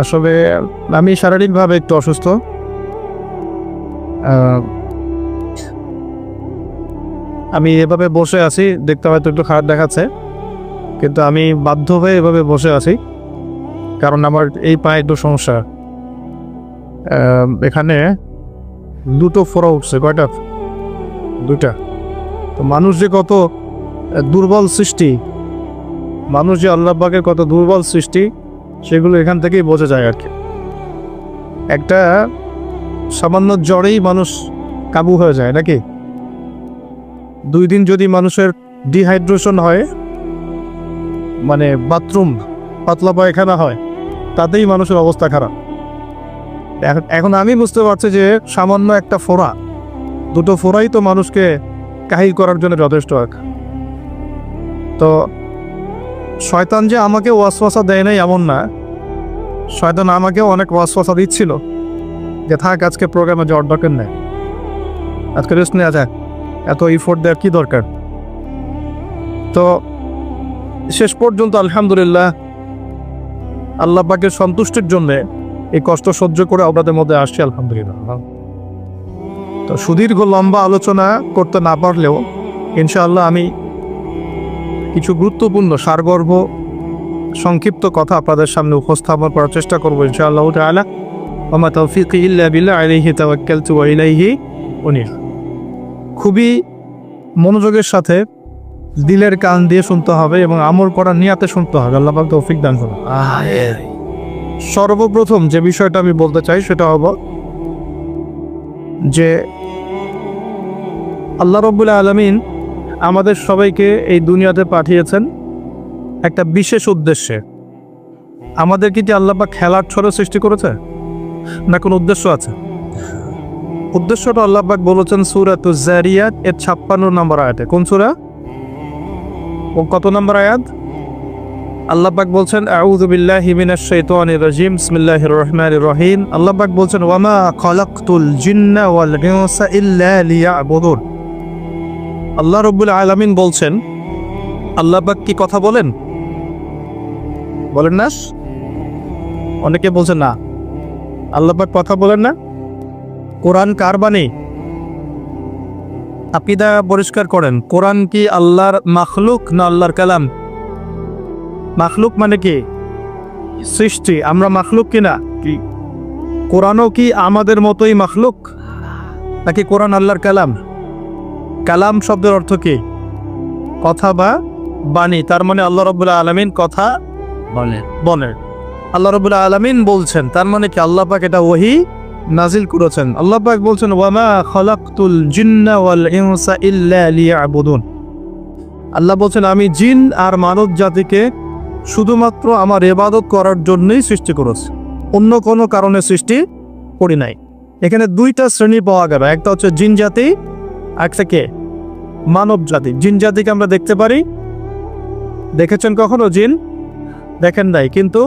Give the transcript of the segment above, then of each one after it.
আসলে আমি শারীরিকভাবে একটু অসুস্থ। আমি এভাবে বসে আছি, দেখতে হয়তো একটু খারাপ দেখাচ্ছে, কিন্তু আমি বাধ্য হয়ে এভাবে বসে আছি, কারণ আমার এই পায়ে একটু সমস্যা। এখানে দুটো ফোড়া উঠছে, কয়টা? দুটা তো মানুষ যে কত দুর্বল সৃষ্টি, মানুষ যে আল্লাহবাগের কত দুর্বল সৃষ্টি সেগুলো এখান থেকেই বোঝা যায় আর কি। একটা সামান্য জ্বরেই মানুষ কাবু হয়ে যায়, নাকি? দুই দিন যদি মানুষের ডিহাইড্রেশন হয় মানে বাথরুম পাতলা পায়খানা হয়, তাতেই মানুষের অবস্থা খারাপ। এখন- আমি বুঝতে পারছি যে সামান্য একটা ফোড়া, দুটো ফোড়াই তো মানুষকে কাহিল করার জন্য যথেষ্ট এক। তো শয়তান যে আমাকে ওয়াসওয়াসা দেয় নাই এমন না। শয়তান আমাকেও অনেক ওয়াসওয়াসা দিচ্ছিল যে থাক, আজকে প্রোগ্রামে যাওয়ার দরকার নেই। আজকে রেস্ট নেওয়া যাক। এত ইফোর্ট দেওয়ার কি দরকার? তো শেষ পর্যন্ত আলহামদুলিল্লাহ আল্লাহ পাকের সন্তুষ্টির জন্যে এই কষ্ট সহ্য করে আপনাদের মধ্যে আসছি, আলহামদুলিল্লাহ। তো সুদীর্ঘ লম্বা আলোচনা করতে না পারলেও ইনশাআল্লাহ আমি কিছু গুরুত্বপূর্ণ সারগর্ভ সংক্ষিপ্ত কথা আপনাদের সামনে উপস্থাপন করার চেষ্টা করব ইনশাআল্লাহ তৌফিক ইল্লা আলাইহি ইলাইহি খুবই মনোযোগের সাথে দিলের কান দিয়ে শুনতে হবে এবং আমল করার নিয়াতে শুনতে হবে। আল্লাহ পাক তৌফিক দান করুন। সর্বপ্রথম যে বিষয়টা আমি বলতে চাই সেটা হলো যে আল্লাহ রব্বুল্লাহ আলমিন আমাদের সবাইকে এই দুনিয়াতে পাঠিয়েছেন একটা বিশেষ উদ্দেশ্যে। আমাদের কি যে আল্লাহ খেলার ছড়ে সৃষ্টি করেছে? না কোনো উদ্দেশ্য আছে? উদ্দেশ্যটা আল্লাহ পাক বলেছেন সুরাত জারিয়াত এর ছাপ্পান্ন নম্বর আয়াতে। কোন সুরা? ও কত নম্বর আয়াত? আল্লাপাক বলছেন, আউযু বিল্লাহি মিনাশ শাইতানির রাজিম, বিসমিল্লাহির রহমানির রহিম। আল্লাহ পাক বলছেন ওয়ামা খালাকতুল জিন্না ওয়াল ইনসা ইল্লা লিয়াবুদুন। আল্লাহ রব্বুল আলামিন বলছেন আল্লাহ পাক কি কথা বলেন? বলেন না? অনেকে বলছেন না। আল্লাহ পাক কথা বলেন না? কোরআন কার বাণী? আকিদা পরিষ্কার করেন কোরআন কি আল্লাহর মাখলুক না আল্লাহর কালাম? মাখলুক মানে কি? সৃষ্টি। আমরা মাখলুক কিনা কি? কোরআনও কি আমাদের মতোই মাখলুক? নাকি কোরআন আল্লাহর কালাম? কালাম শব্দের অর্থ কি? কথা বা বাণী তার মানে আল্লাহ রবুল্লাহ আলমিন কথা বলেন। বলেন। আল্লাহ রবুল্লাহ আলমিন বলছেন তার মানে কি আল্লাহ পাক এটা ওহি নাজিল করেছেন। আল্লাহ পাক বলছেন ওয়ামা খলাকতুল জিন্না ওয়াল ইনসা ইল্লা লিয়াবুদুন। আল্লাহ বলছেন আমি জিন আর মানব জাতিকে শুধুমাত্র আমার এবাদত করার জন্যই সৃষ্টি করেছি। অন্য কোনো কারণে সৃষ্টি করি নাই। এখানে দুইটা শ্রেণি পাওয়া গেল। একটা হচ্ছে জিন জাতি একটা কে? মানব জাতি। জিন জাতিকে আমরা দেখতে পারি। দেখেছেন কখনো জিন? দেখেন নাই, কিন্তু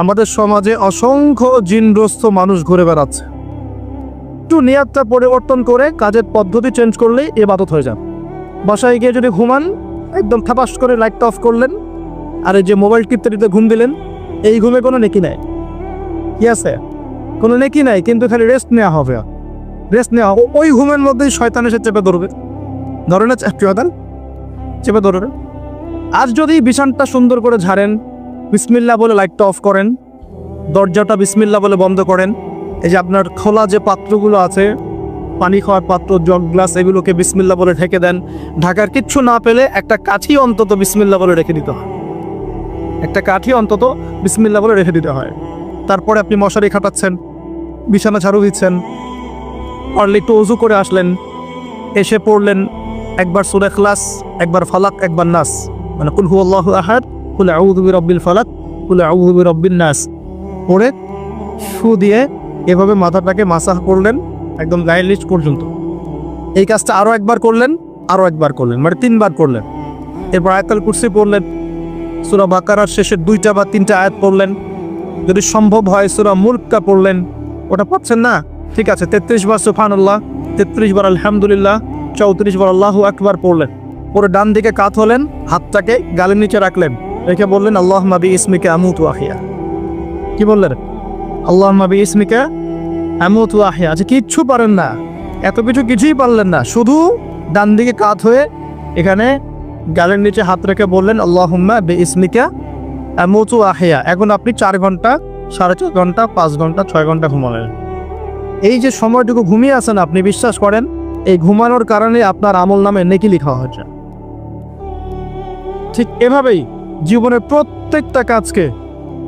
আমাদের সমাজে অসংখ্য জিনগ্রস্ত মানুষ ঘুরে বেড়াচ্ছে। একটু নিয়াতটা পরিবর্তন করে কাজের পদ্ধতি চেঞ্জ করলেই এবাদত হয়ে যান বাসায় গিয়ে যদি ঘুমান, একদম থাপাস করে লাইটটা অফ করলেন, আর এই যে মোবাইল টিপতে ঘুম দিলেন, এই ঘুমে কোনো নেকি নাই। কি আছে? কোনো নেকি নাই, কিন্তু খালি রেস্ট নেওয়া হবে। রেস্ট নেওয়া। ওই ঘুমের মধ্যেই শয়তান এসে চেপে ধরবে। ধরে না শয়তান চেপে ধরবে আজ যদি বিছানটা সুন্দর করে ঝাড়েন, বিসমিল্লা বলে লাইটটা অফ করেন, দরজাটা বিসমিল্লা বলে বন্ধ করেন, এই যে আপনার খোলা যে পাত্রগুলো আছে, পানি খাওয়ার পাত্র, জগ গ্লাস, এগুলোকে বিসমিল্লা বলে ঢেকে দেন। ঢাকার কিচ্ছু না পেলে একটা কাঠি অন্তত বিসমিল্লা বলে রেখে দিতে হয়। একটা কাঠি অন্তত বিসমিল্লা বলে রেখে দিতে হয়। তারপরে আপনি মশারি খাটাচ্ছেন, বিছানা ঝাড়ু দিচ্ছেন পারলে একটু অজু করে আসলেন। এসে পড়লেন, একবার সুরে খ্লাস একবার ফালাক, একবার নাস। মানে কুল হু আল্লাহ আহাদ, কুল আউযু রব্বিল ফালাক, কুল আউযু রব্বিন নাস। পড়ে শু দিয়ে এভাবে মাথাটাকে মাসাহ করলেন, একদম গায়ের লিস্ট পর্যন্ত। এই কাজটা আরও একবার করলেন আরও একবার করলেন মানে তিনবার করলেন। এরপর আয়াতাল কুরসি পড়লেন, সুরা বাকারার শেষের দুইটা বা তিনটা আয়াত পড়লেন। যদি সম্ভব হয় সুরা মুলকা পড়লেন, ওটা পাচ্ছেন না? ঠিক আছে, তেত্রিশ বার সুফানুল্লাহ তেত্রিশ বার আলহামদুলিল্লাহ, চৌত্রিশ বার আল্লাহু একবার পড়লেন। পরে ডান দিকে কাত হলেন, হাতটাকে গালের নিচে রাখলেন, রেখে বললেন আল্লাহ মাবি ইসমিকে আমুতু আহিয়া কি বললেন? আল্লাহ মাবি ইসমিকা এমত আহিয়া আচ্ছা কিচ্ছু পারেন না। এত কিছু কিছুই পারলেন না। শুধু ডান দিকে কাত হয়ে এখানে গালের নিচে হাত রেখে বললেন আল্লাহ বে ইসমিকা এমতু আহিয়া এখন আপনি চার ঘণ্টা, সাড়ে চার ঘণ্টা, পাঁচ ঘণ্টা, ছয় ঘণ্টা ঘুমালেন। এই যে সময়টুকু ঘুমিয়ে আছেন, আপনি বিশ্বাস করেন? এই ঘুমানোর কারণে আপনার আমল নামে নেকি লেখা হয়েছে। ঠিক এভাবেই জীবনের প্রত্যেকটা কাজকে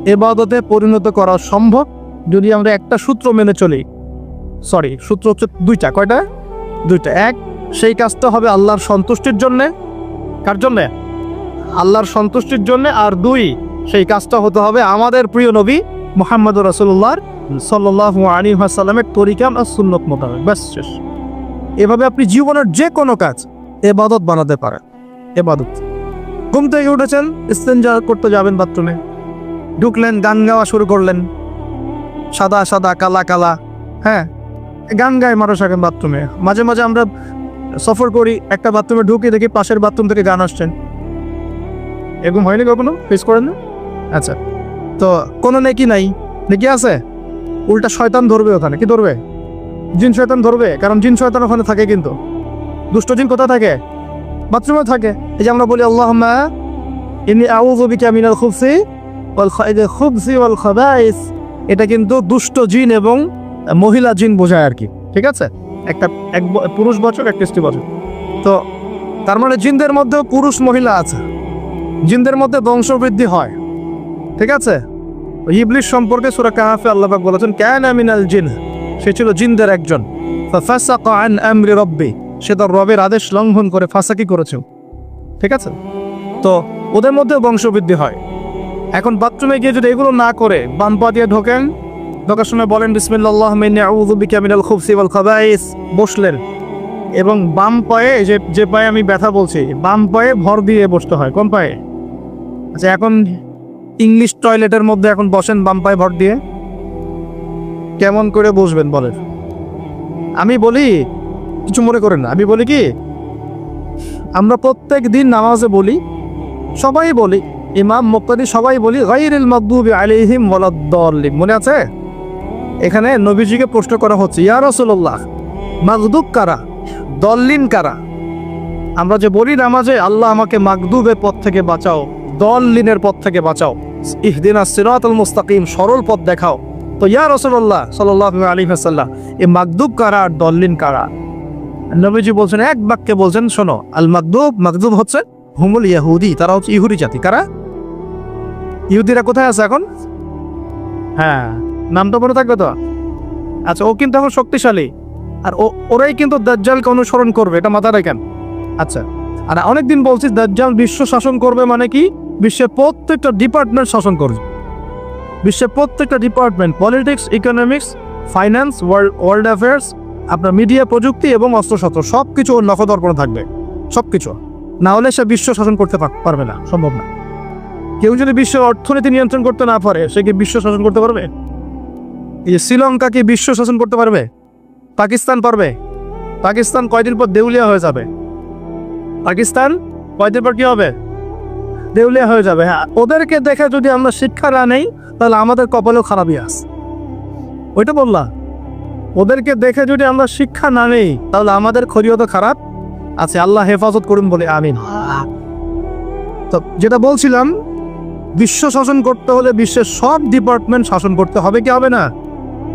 এবাদতে পরিণত করা সম্ভব যদি আমরা একটা সূত্র মেনে চলি। সরি, সূত্র হচ্ছে দুইটা। কয়টা? দুইটা। এক, সেই কাজটা হবে আল্লাহর সন্তুষ্টির জন্যে। কার জন্যে? আল্লাহর সন্তুষ্টির জন্যে। আর দুই, সেই কাজটা হতে হবে আমাদের প্রিয় নবী মোহাম্মদ রাসুল্লাহর সাল্লাহ আলী তরিকাম আর সুন্নত মোতাবেক। ব্যাস, শেষ। এভাবে আপনি জীবনের যে কোনো কাজ এবাদত বানাতে পারেন। এবাদত। ঘুম থেকে উঠেছেন ইস্তেঞ্জা করতে যাবেন বাথরুমে। ঢুকলেন, গান গাওয়া শুরু করলেন। সাদা সাদা, কালা কালা। হ্যাঁ গান গায় মানুষ এখন বাথরুমে। মাঝে মাঝে আমরা সফর করি, একটা বাথরুমে ঢুকে, দেখি পাশের বাথরুম থেকে গান আসছেন এরকম হয়নি কখনো? ফেস করেন না? আচ্ছা। তো কোনো নেকি নাই? নাকি আছে? উল্টা শয়তান ধরবে ওখানে। কি ধরবে? জিন শয়তান ধরবে, কারণ জিন শয়তান ওখানে থাকে কিন্তু। দুষ্ট জিন কোথায় থাকে? বাথরুমে থাকে। এই যে আমরা বলি আল্লাহ ইনি আউযু বিকা মিনাল খুবসি খুবসি ওয়াল খাবাইস, এটা কিন্তু দুষ্ট জিন এবং মহিলা জিন বোঝায় আর কি। ঠিক আছে? একটা এক পুরুষ একটা স্ত্রী বছর। তো তার মানে জিনদের মধ্যেও পুরুষ মহিলা আছে। জিনদের মধ্যে বংশবৃদ্ধি হয়। ঠিক আছে? ইবলিশ সম্পর্কে সুরা কাহাফে আল্লাহবাক বলেছেন ক্যান আমিনাল জিন সে ছিল জিনদের একজন। আন আমরি রব্বি, সে তার রবের আদেশ লঙ্ঘন করে ফাঁসাকি করেছে। ঠিক আছে? তো ওদের মধ্যে বংশবৃদ্ধি হয়। এখন বাথরুমে গিয়ে যদি এগুলো না করে, বাম পা দিয়ে ঢোকেন, ঢোকার সময় বলেন, বিসমিল্লাহ মিনাল খুবসি ওয়াল খাবাইস বসলেন। এবং বাম পায়ে যে যে পায়ে আমি ব্যথা বলছি, বাম পায়ে ভর দিয়ে বসতে হয়। কোন পায়ে? আচ্ছা এখন ইংলিশ টয়লেটের মধ্যে এখন বসেন বাম পায়ে ভর দিয়ে। কেমন করে বসবেন বলেন? আমি বলি, কিছু মনে করেন আমি বলি কি, আমরা প্রত্যেক দিন নামাজে বলি, সবাই বলি, ইমাম, মুক্তাদি সবাই বলি গাইরিল মাকদুবি আলাইহিম ওয়ালাদ-দাল্লিন মনে আছে? এখানে নবীজিকে প্রশ্ন করা হচ্ছে, ইয়া রাসূলুল্লাহ, মাগদুব কারা? দল্লিন কারা? আমরা যে বলি নামাজে, আল্লাহ আমাকে মাগদুবের পথ থেকে বাঁচাও, দল্লিনের পথ থেকে বাঁচাও। ইহদিনা সিরাতাল মুস্তাকিম, সরল পথ দেখাও। তো ইয়া রাসূলুল্লাহ সাল্লাল্লাহু আলী ওয়াসাল্লাম, এ মাগদুব কারা আর দল্লিন কারা? নবীজি বলছেন, এক বাক্যে বলছেন, শোনো, আল মাকদুব মাকদুব হচ্ছে হুমুল ইয়াহুদি, তারা হচ্ছে ইহুদি জাতি, কারা? ইহুদিরা কোথায় আছে এখন? হ্যাঁ নামটা মনে থাকবে তো? আচ্ছা ও কিন্তু এখন শক্তিশালী। আর ও, ওরাই কিন্তু দাজ্জালকে অনুসরণ করবে, এটা মাথা রাখেন। আচ্ছা আর অনেকদিন বলছি, দাজ্জাল বিশ্ব শাসন করবে মানে কি? বিশ্বের প্রত্যেকটা ডিপার্টমেন্ট শাসন করবে। বিশ্বের প্রত্যেকটা department politics economics finance world world affairs আপনার মিডিয়া প্রযুক্তি এবং অস্ত্রশস্ত্র সব কিছু ওর নখদর্পণে থাকবে। সব কিছু না হলে সে বিশ্ব শাসন করতে পার- পারবে না, সম্ভব না। কেউ যদি বিশ্ব অর্থনীতি নিয়ন্ত্রণ করতে না পারে, সে কি বিশ্ব শাসন করতে পারবে? এই যে শ্রীলঙ্কা কি বিশ্ব শাসন করতে পারবে? পাকিস্তান পারবে? পাকিস্তান কয়দিন পর দেউলিয়া হয়ে যাবে? পাকিস্তান কয়দিন পর কি হবে? দেউলিয়া হয়ে যাবে হ্যাঁ। ওদেরকে দেখে যদি আমরা শিক্ষা না নেই, তাহলে আমাদের কপালেও খারাপই আস ওইটা বললা ওদেরকে দেখে যদি আমরা শিক্ষা না নেই, তাহলে আমাদের খরিও তো খারাপ। আছে আল্লাহ হেফাজত করুন বলে, আমিন। তো যেটা বলছিলাম, বিশ্ব শাসন করতে হলে বিশ্বের সব ডিপার্টমেন্ট শাসন করতে হবে কি হবে না?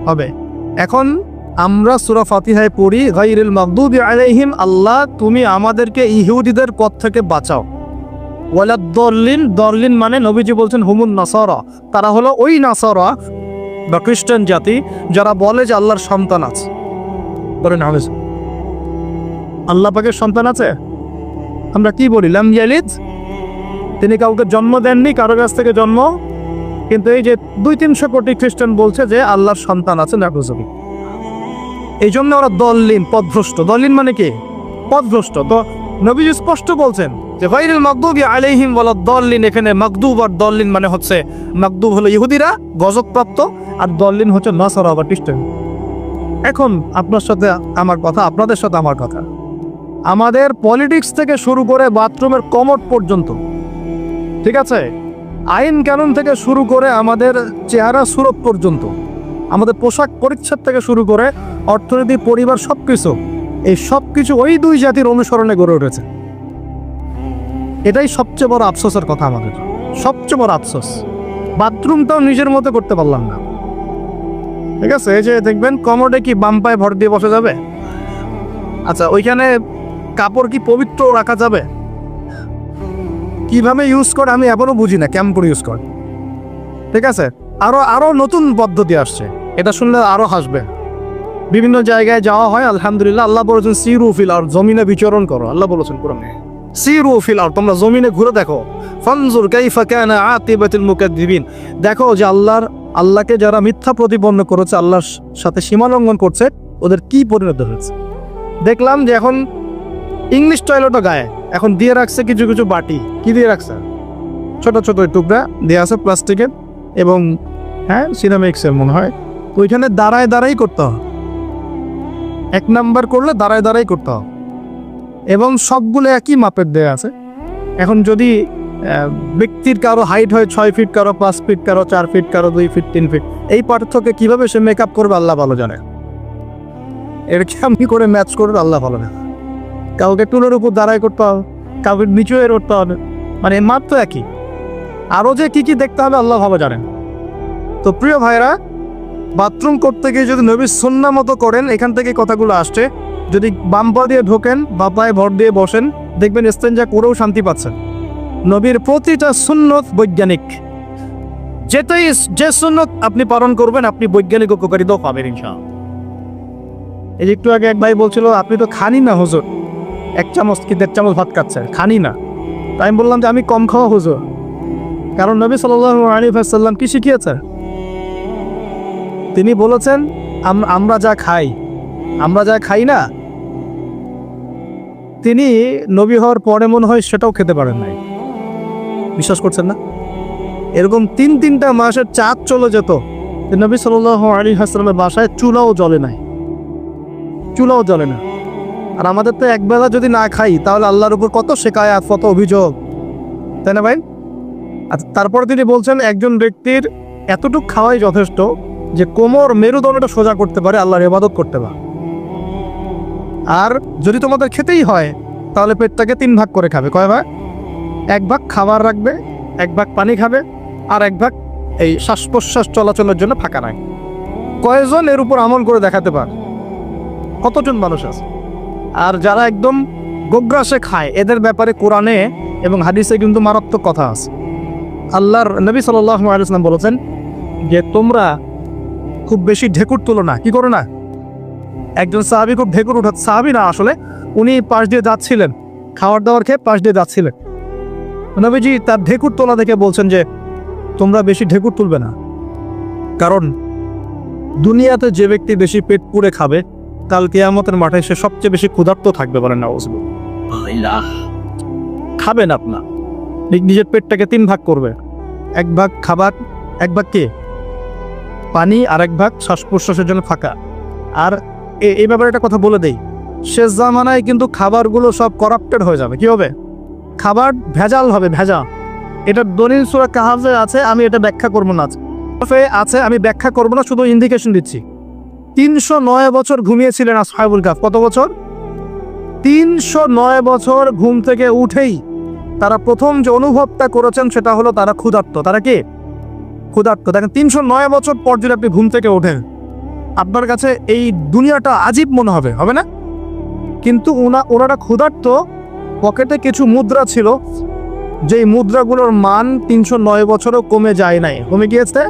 হবে। এখন আমরা সুরা ফাতিহায় পড়ি গাইরুল মাকদুবি আলাইহিম, আল্লাহ, তুমি আমাদেরকে ইহুদিদের পথ থেকে বাঁচাও। ওয়ালা দর্লিন মানে নবীজি বলছেন হুমুন নাসারা। তারা হলো ওই নাসারা, বা খ্রিস্টান জাতি, যারা বলে যে আল্লাহর সন্তান আছে। বলেন হামেজ আল্লাহ পাকের সন্তান আছে? আমরা কি বলি? লাম তিনি কাউকে জন্ম দেননি, কারও কাছ থেকে জন্ম? কিন্তু এই যে দুই তিনশো কোটি খ্রিস্টান বলছে যে আল্লাহর সন্তান আছে নাকুজবি এই জন্য ওরা দল্লিন পদভ্রষ্ট। দল্লিন মানে কি? পদভ্রষ্ট। তো নবীজি স্পষ্ট বলছেন যে ভাইরুল মাকদুবি আলাইহিম ওয়ালা দল্লিন, এখানে মাকদুব আর দল্লিন মানে হচ্ছে মাকদুব হলো ইহুদিরা, গজবপ্রাপ্ত, আর দল্লিন হচ্ছে নাসারা বা খ্রিস্টান। এখন আপনার সাথে আমার কথা, আপনাদের সাথে আমার কথা। আমাদের পলিটিক্স থেকে শুরু করে বাথরুমের কমট পর্যন্ত, ঠিক আছে? আইন কানুন থেকে শুরু করে আমাদের চেহারা সুরত পর্যন্ত, আমাদের পোশাক পরিচ্ছদ থেকে শুরু করে অর্থনীতি, পরিবার সব কিছু এই সব কিছু ওই দুই জাতির অনুসরণে গড়ে উঠেছে। এটাই সবচেয়ে বড় আফসোসের কথা আমাদের। সবচেয়ে বড় আফসোস। বাথরুমটাও নিজের মতো করতে পারলাম না। ঠিক আছে, এই যে দেখবেন, কমোডে কি বাম পায়ে ভর দিয়ে বসে যাবে? আচ্ছা ওইখানে কাপড় কি পবিত্র রাখা যাবে? কীভাবে ইউজ করে আমি এখনও বুঝি না, কেমন করে ইউজ করে। ঠিক আছে, আরও আরও নতুন পদ্ধতি আসছে। এটা শুনলে আরও হাসবে। বিভিন্ন জায়গায় যাওয়া হয়, আলহামদুলিল্লাহ, আল্লাহ বলেছেন, সিরু ফিল আর জমিনে বিচরণ করো। আল্লাহ বলেছেন কোরআনে। সিরু ফিল আর তোমরা জমিনে ঘুরে দেখো। ফানজুর কাইফা কানা আতিবাতুল মুকাদ্দিবিন। দেখো যে আল্লাহর, আল্লাহকে যারা মিথ্যা প্রতিপন্ন করেছে, আল্লাহর সাথে সীমা লঙ্ঘন করছে, ওদের কি পরিণত হয়েছে? দেখলাম যে এখন ইংলিশ টয়লেটও গায়ে। এখন দিয়ে রাখছে কিছু কিছু বাটি। কি দিয়ে রাখছে? ছোট ছোট টুকরা দিয়ে আছে প্লাস্টিকের এবং হ্যাঁ সিরামিক্সের মনে হয়। ওইখানে দাঁড়ায় দাঁড়াই করতে হয়। এক নাম্বার করলে দাঁড়ায় দাঁড়াই করতে হবে এবং সবগুলো একই মাপের দেওয়া আছে। এখন যদি ব্যক্তির কারও হাইট হয় ছয় ফিট কারও পাঁচ ফিট কারও চার ফিট কারও দুই ফিট তিন ফিট এই পার্থক্যে কীভাবে সে মেকআপ করবে আল্লাহ ভালো জানে। এর কেমনি করে ম্যাচ করবে আল্লাহ ভালো জানে। কাউকে টুলের উপর দাঁড়ায় করতে হবে, কাউকে নিচু এর করতে হবে মানে মাপ তো একই। আরও যে কি কি দেখতে হবে আল্লাহ ভালো জানেন। তো প্রিয় ভাইরা বাথরুম করতে গিয়ে যদি নবী সন্না মতো করেন, এখান থেকে কথাগুলো আসছে। যদি বাম পা দিয়ে ঢোকেন, বা পায়ে ভর দিয়ে বসেন, দেখবেন স্তেঞ্জা করেও শান্তি পাচ্ছেন নবীর প্রতিটা সুন্নত বৈজ্ঞানিক। যেটাই যে সুন্নত আপনি পালন করবেন, আপনি বৈজ্ঞানিক উপকারিতাও পাবেন ইনশাআল্লাহ। এই একটু আগে এক ভাই বলছিল, আপনি তো খানি না, হুজুর। এক চামচ কি দেড় চামচ ভাত খাচ্ছেন? খানি না। তাই আমি বললাম যে, আমি কম খাওয়া, হুজুর। কারণ নবী সাল্লাহ আলী সাল্লাম কি শিখিয়েছে তিনি বলেছেন আমরা যা খাই আমরা যা খাই না, তিনি নবী হওয়ার পরে মনে হয় সেটাও খেতে পারেন নাই। বিশ্বাস করছেন না? এরকম তিন তিনটা মাসের চাঁদ চলে যেত নবী সাল আলী হাসলামের বাসায় চুলাও জ্বলে নাই। চুলাও জ্বলে না। আর আমাদের তো একবেলা যদি না খাই, তাহলে আল্লাহর উপর কত শেখায়াত কত অভিযোগ। তাই না ভাই? আচ্ছা তারপরে তিনি বলছেন, একজন ব্যক্তির এতটুকু খাওয়াই যথেষ্ট যে কোমর মেরুদণ্ডটা সোজা করতে পারে, আল্লাহর ইবাদত করতে পারে। আর যদি তোমাদের খেতেই হয়, তাহলে পেটটাকে তিন ভাগ করে খাবে। কয় ভাগ? এক ভাগ খাবার রাখবে, এক ভাগ পানি খাবে, আর এক ভাগ এই শ্বাস প্রশ্বাস চলাচলের জন্য ফাঁকা রাখবে। কয়জন এর উপর আমল করে দেখাতে পার? কতজন মানুষ আছে? আর যারা একদম গোগ্রাসে খায়, এদের ব্যাপারে কোরআনে এবং হাদিসে কিন্তু মারাত্মক কথা আছে। আল্লাহর নবী সাল্লাম বলেছেন যে, তোমরা খুব বেশি ঢেকুর তুলো না। কি করো না? একজন সাহাবি খুব ঢেকুর উঠা সাহাবি না আসলে, উনি পাশ দিয়ে যাচ্ছিলেন। খাওয়ার দাওয়ার খেয়ে পাশ দিয়ে যাচ্ছিলেন। নবীজি তার ঢেকুর তোলা দেখে বলছেন যে, তোমরা বেশি ঢেকুর তুলবে না। কারণ দুনিয়াতে যে ব্যক্তি বেশি পেট পুড়ে খাবে, কাল কেয়ামতের মাঠে সে সবচেয়ে বেশি ক্ষুধার্ত থাকবে বলেন না খাবেন আপনার নি- নিজের পেটটাকে তিন ভাগ করবে। এক ভাগ খাবার, এক ভাগ কে? পানি আর এক ভাগ শ্বাস প্রশ্বাসের জন্য ফাঁকা আর এই ব্যাপারে একটা কথা বলে দেই। শেষ জামানায় কিন্তু খাবারগুলো সব করাপ্টেড হয়ে যাবে। কি হবে? খাবার ভেজাল হবে, ভেজা। এটা দলিল সুরা কাহাজে আছে, আমি এটা ব্যাখ্যা করব না। আছে, আমি ব্যাখ্যা করব না, শুধু ইন্ডিকেশন দিচ্ছি। তিনশো নয় বছর ঘুমিয়েছিলেন আসহাবুল কাফ কত বছর? তিনশো নয় বছর ঘুম থেকে উঠেই তারা প্রথম যে অনুভবটা করেছেন সেটা হলো তারা ক্ষুধার্ত। তারা কি? ক্ষুধার্ত। দেখেন, তিনশো নয় বছর পর যদি আপনি ঘুম থেকে ওঠেন আপনার কাছে এই দুনিয়াটা আজীব মনে হবে হবে না? কিন্তু ওনা ওনারা ক্ষুধার্ত পকেটে কিছু মুদ্রা ছিল, যেই মুদ্রাগুলোর মান তিনশো নয় বছরও কমে যায় নাই। কমে গিয়েছে?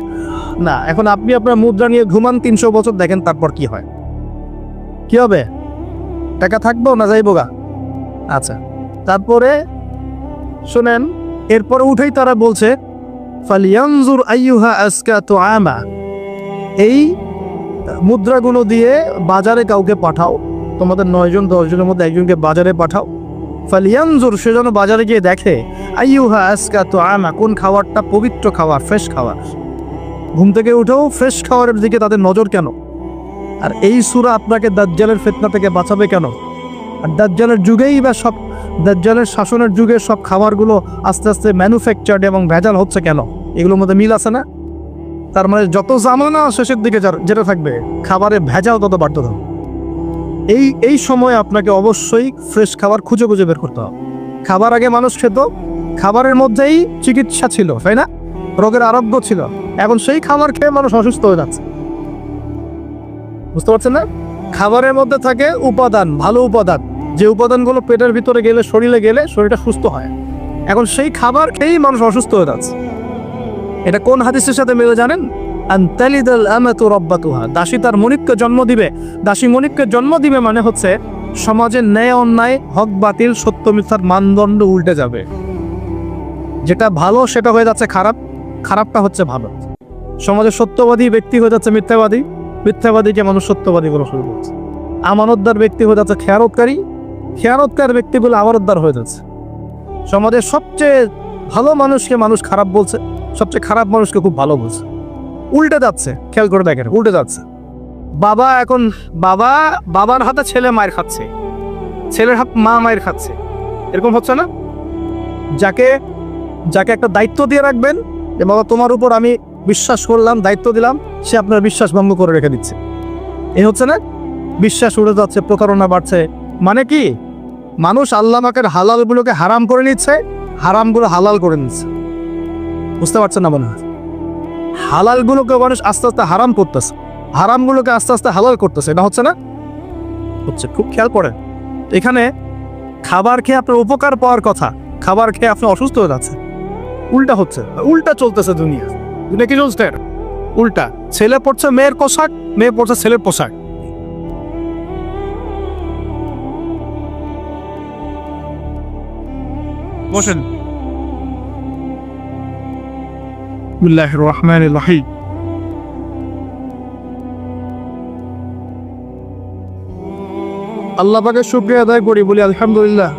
না, এখন আপনি আপনার মুদ্রা নিয়ে ঘুমান তিনশো বছর, দেখেন তারপর কি হয়। কি হবে? টাকা থাকব না যাইবো গা? আচ্ছা তারপরে শোনেন, এরপরে উঠেই তারা বলছে, ফালিয়ানজুর আইয়ুহা আজকা তো আমা এই মুদ্রাগুলো দিয়ে বাজারে কাউকে পাঠাও। তোমাদের নয়জন, দশজনের মধ্যে একজনকে বাজারে পাঠাও। ফালিয়ানজুর, সে যেন বাজারে গিয়ে দেখে, আইয়ুহা আজকা তো আমা কোন খাবারটা পবিত্র খাবার, ফ্রেশ খাবার। ঘুম থেকে উঠেও ফ্রেশ খাবারের দিকে তাদের নজর কেন? আর এই সুরা আপনাকে দাজ্জালের ফেতনা থেকে বাঁচাবে কেন? আর দাজ্জালের যুগেই বা সব, দাজ্জালের শাসনের যুগে সব খাবারগুলো আস্তে আস্তে ম্যানুফ্যাকচার্ড এবং ভেজাল হচ্ছে কেন? এগুলোর মধ্যে মিল আছে না? তার মানে যত জামানা শেষের দিকে যেটা থাকবে খাবারে ভেজাল তত বাড়তে থাকবে। এই এই সময় আপনাকে অবশ্যই ফ্রেশ খাবার খুঁজে খুঁজে বের করতে হবে। খাবার আগে মানুষ খেত, খাবারের মধ্যেই চিকিৎসা ছিল, তাই না? রোগের আরোগ্য ছিল। এখন সেই খাবার খেয়ে মানুষ অসুস্থ হয়ে যাচ্ছে। বুঝতে পারছেন না? খাবারের মধ্যে থাকে উপাদান, ভালো উপাদান। যে উপাদানগুলো পেটের ভিতরে গেলে, শরীরে গেলে শরীরটা সুস্থ হয়। এখন সেই খাবার খেয়েই মানুষ অসুস্থ হয়ে যাচ্ছে। এটা কোন হাদিসের সাথে মিলে জানেন? দাসী তার মনিককে জন্ম দিবে। দাসী মনিককে জন্ম দিবে মানে হচ্ছে সমাজের ন্যায় অন্যায়, হক বাতিল, সত্য মিথ্যার মানদণ্ড উল্টে যাবে। যেটা ভালো, সেটা হয়ে যাচ্ছে খারাপ। খারাপটা হচ্ছে ভালো। সমাজের সত্যবাদী ব্যক্তি হয়ে যাচ্ছে মিথ্যাবাদী। মিথ্যাবাদীকে মানুষ সত্যবাদী বলে শুরু করছে। আমানতদার ব্যক্তি হয়ে যাচ্ছে খেয়ারতকারী খেয়ারতকার ব্যক্তিগুলো আমানতদার হয়ে যাচ্ছে। সমাজের সবচেয়ে ভালো মানুষকে মানুষ খারাপ বলছে। সবচেয়ে খারাপ মানুষকে খুব ভালো বলছে উল্টে যাচ্ছে, খেয়াল করে দেখেন, উল্টে যাচ্ছে। বাবা এখন, বাবা, বাবার হাতে ছেলে মায়ের খাচ্ছে। ছেলের হাত মা মায়ের খাচ্ছে। এরকম হচ্ছে না? যাকে যাকে একটা দায়িত্ব দিয়ে রাখবেন যে, বাবা, তোমার উপর আমি বিশ্বাস করলাম, দায়িত্ব দিলাম, সে আপনার বিশ্বাস ভঙ্গ করে রেখে দিচ্ছে। এ হচ্ছে না? বিশ্বাস উড়ে যাচ্ছে, প্রতারণা বাড়ছে। মানে কি? মানুষ আল্লাহ মাকের হালালগুলোকে হারাম করে নিচ্ছে, হারামগুলো হালাল করে নিচ্ছে। বুঝতে পারছেন না মনে হয় হালালগুলোকে মানুষ আস্তে আস্তে হারাম করতেছে। হারামগুলোকে আস্তে আস্তে হালাল করতেছে, এটা হচ্ছে না? হচ্ছে, খুব খেয়াল করেন। এখানে খাবার খেয়ে আপনার উপকার পাওয়ার কথা, খাবার খেয়ে আপনি অসুস্থ হয়ে যাচ্ছে উল্টা হচ্ছে, উল্টা চলতেছে দুনিয়া। দুনিয়া কি চলছে? উল্টা, ছেলে পড়ছে মেয়ের পোশাক, মেয়ে পড়ছে ছেলের পোশাক। বসেন। রহমান রহিম আল্লাহ শুক্রিয়া আদায় করি, বলি আলহামদুলিল্লাহ।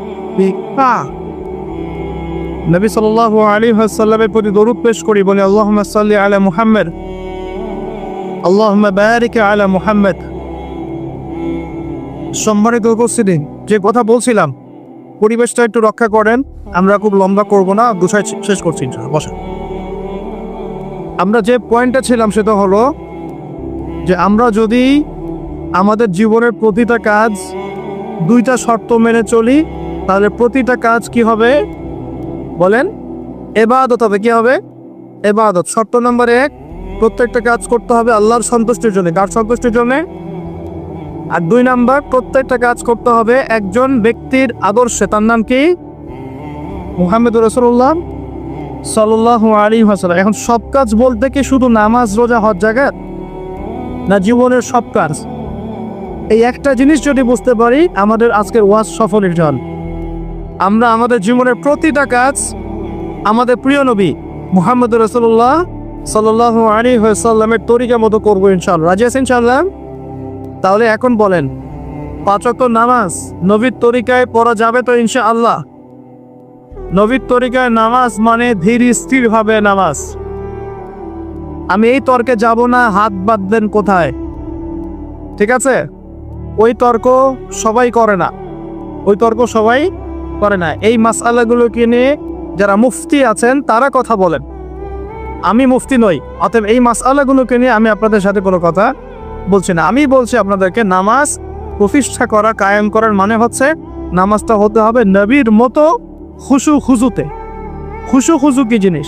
নবী সাল্লাল্লাহু আলাইহি ওয়াসাল্লামের প্রতি দরুদ পেশ করি, বলি আল্লাহুম্মা সাল্লি আলা মুহাম্মদ। আল্লাহুম্মা বারিক আলা মুহাম্মদ। সম্মানিত উপস্থিতি, যে কথা বলছিলাম, পরিবেশটা একটু রক্ষা করেন, আমরা খুব লম্বা করব না দুসাই শেষ করছি। বসেন। আমরা যে পয়েন্টটা ছিলাম সেটা হলো যে আমরা যদি আমাদের জীবনের প্রতিটা কাজ দুইটা শর্ত মেনে চলি, তাহলে প্রতিটা কাজ কি হবে? বলেন, এবাদত হবে। কি হবে? এবাদত। শর্ত নম্বর এক, প্রত্যেকটা কাজ করতে হবে আল্লাহর সন্তুষ্টির জন্য। কার সন্তুষ্টির জন্য? আর দুই নাম্বার, প্রত্যেকটা কাজ করতে হবে একজন ব্যক্তির আদর্শে। তার নাম কি? মুহাম্মদ রসুল্লাহ সাল্লাহ আলী হাসাল্লাম এখন সব কাজ বলতে কি শুধু নামাজ, রোজা, হজ জায়গা না, জীবনের সব কাজ? এই একটা জিনিস যদি বুঝতে পারি, আমাদের আজকের ওয়াজ সফল জল আমরা আমাদের জীবনের প্রতিটা কাজ আমাদের প্রিয় নবী মুহাম্মদ রসুল্লাহ সাল্লাহ আলী সাল্লামের তরিকা মতো করব ইনশাল্লাহ রাজি আছেন ইনশাল্লাহ তাহলে এখন বলেন পাঁচক নামাজ নবীর তরিকায় পড়া যাবে তো ইনশা আল্লাহ নবীর তরিকায় নামাজ মানে ধীর স্থির ভাবে নামাজ। আমি এই তর্কে যাব না, হাত বাদ দেন কোথায়? ঠিক আছে? ওই তর্ক সবাই করে না। ওই তর্ক সবাই করে না। এই মাসালাগুলোকে নিয়ে যারা মুফতি আছেন, তারা কথা বলেন। আমি মুফতি নই, অতএব এই মাসালাগুলোকে নিয়ে আমি আপনাদের সাথে কোনো কথা বলছি না। আমি বলছি আপনাদেরকে নামাজ প্রতিষ্ঠা করা, কায়েম করার মানে হচ্ছে নামাজটা হতে হবে নবীর মতো খুশু খুজুতে। খুশু খুজু কি জিনিস?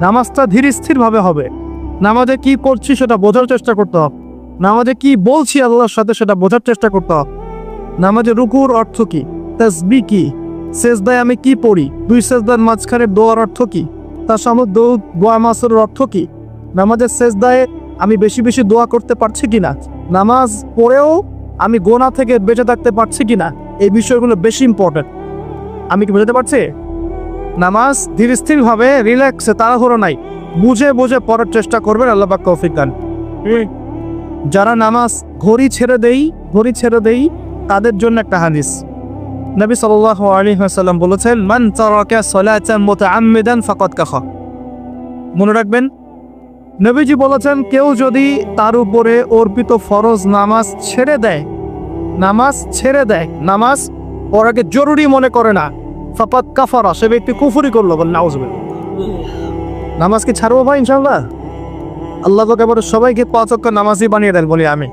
নামাজটা ধীর স্থিরভাবে হবে। নামাজে কি করছি সেটা বোঝার চেষ্টা করতে হবে। নামাজে কি বলছি আল্লাহর সাথে সেটা বোঝার চেষ্টা করতে হবে। নামাজে রুকুর অর্থ কি? তাসবি কি? সেজদায় আমি কি পড়ি? দুই সেজদার মাঝখানে দোয়ার অর্থ কি? তার সামনে দো দোয়া মাসের অর্থ কি? নামাজের সেজদায় আমি বেশি বেশি দোয়া করতে পারছি কিনা? নামাজ পড়েও আমি গোনা থেকে বেঁচে থাকতে পারছি কিনা? এই বিষয়গুলো বেশি ইম্পর্টেন্ট আমি কি বুঝতে পারছি? নামাজ ধীর স্থির ভাবে রিল্যাক্সে তাড়াহুড়ো নাই। বুঝে বুঝে পড়ার চেষ্টা করবেন আল্লাহ পাক তৌফিক দান। যারা নামাজ ঘড়ি ছেড়ে দেই ঘড়ি ছেড়ে দেই তাদের জন্য একটা হাদিস। নবী ওয়াসাল্লাম বলেছেন মান ফাকাদ কাফা। মনে রাখবেন নবীজি বলেছেন কেউ যদি তার উপরে অর্পিত ফরজ নামাজ ছেড়ে দেয় নামাজ ছেড়ে দেয় নামাজ পড়াকে জরুরি মনে করে না। ফাপাত কাফারা, সে ব্যক্তি কুফুরি করল নাউজুবিল্লাহ। নামাজ কি ছাড়বো ভাই ইনশাল্লাহ আল্লাহ তো কেবল সবাইকে পাঁচ নামাজই নামাজি বানিয়ে দেন বলি আমি